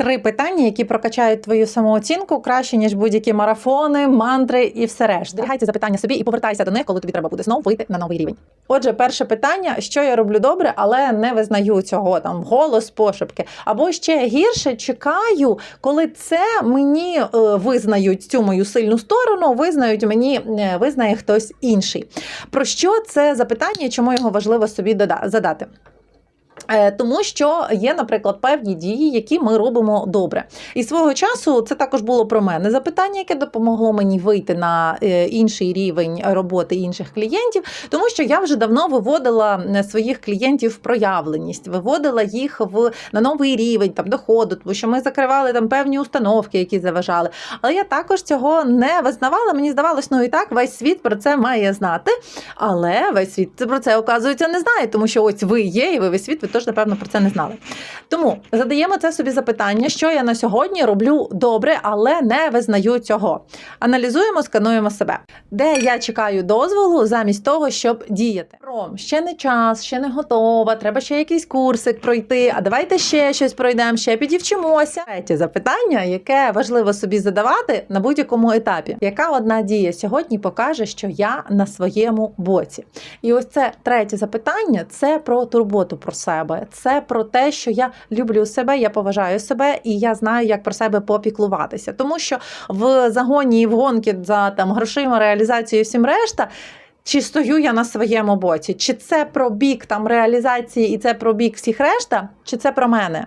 Три питання, які прокачають твою самооцінку краще, ніж будь-які марафони, мантри і все решта. Зберігай ці запитання собі і повертайся до них, коли тобі треба буде знову вийти на новий рівень. Отже, перше питання: що я роблю добре, але не визнаю цього там голос, пошепки. Або ще гірше чекаю, коли це мені е, визнають цю мою сильну сторону, визнають мені, е, визнає хтось інший. Про що це запитання? і Чому його важливо собі задати? Е, Тому що є, наприклад, певні дії, які ми робимо добре. І свого часу це також було про мене запитання, яке допомогло мені вийти на е, інший рівень роботи інших клієнтів, тому що я вже давно виводила своїх клієнтів в проявленість, виводила їх в на новий рівень там доходу, тому що ми закривали там певні установки, які заважали. Але я також цього не визнавала. Мені здавалось, ну і так весь світ про це має знати. Але весь світ про це оказується не знає, тому що ось ви є, і ви весь світ, теж напевно про це не знали. Тому задаємо це собі запитання, що я на сьогодні роблю добре, але не визнаю цього. Аналізуємо, скануємо себе, де я чекаю дозволу замість того, щоб діяти. Ром, ще не час, ще не готова. Треба ще якийсь курсик пройти. А давайте ще щось пройдемо, ще підівчимося. Третє запитання, яке важливо собі задавати на будь-якому етапі. Яка одна дія сьогодні покаже, що я на своєму боці? І ось це третє запитання це про турботу про себе. Це про те, що я люблю себе, я поважаю себе і я знаю, як про себе попіклуватися. Тому що в загоні і в гонки за там грошима, реалізацією всім решта. Чи стою я на своєму боці? Чи це про бік там реалізації і це про бік всіх решта, чи це про мене?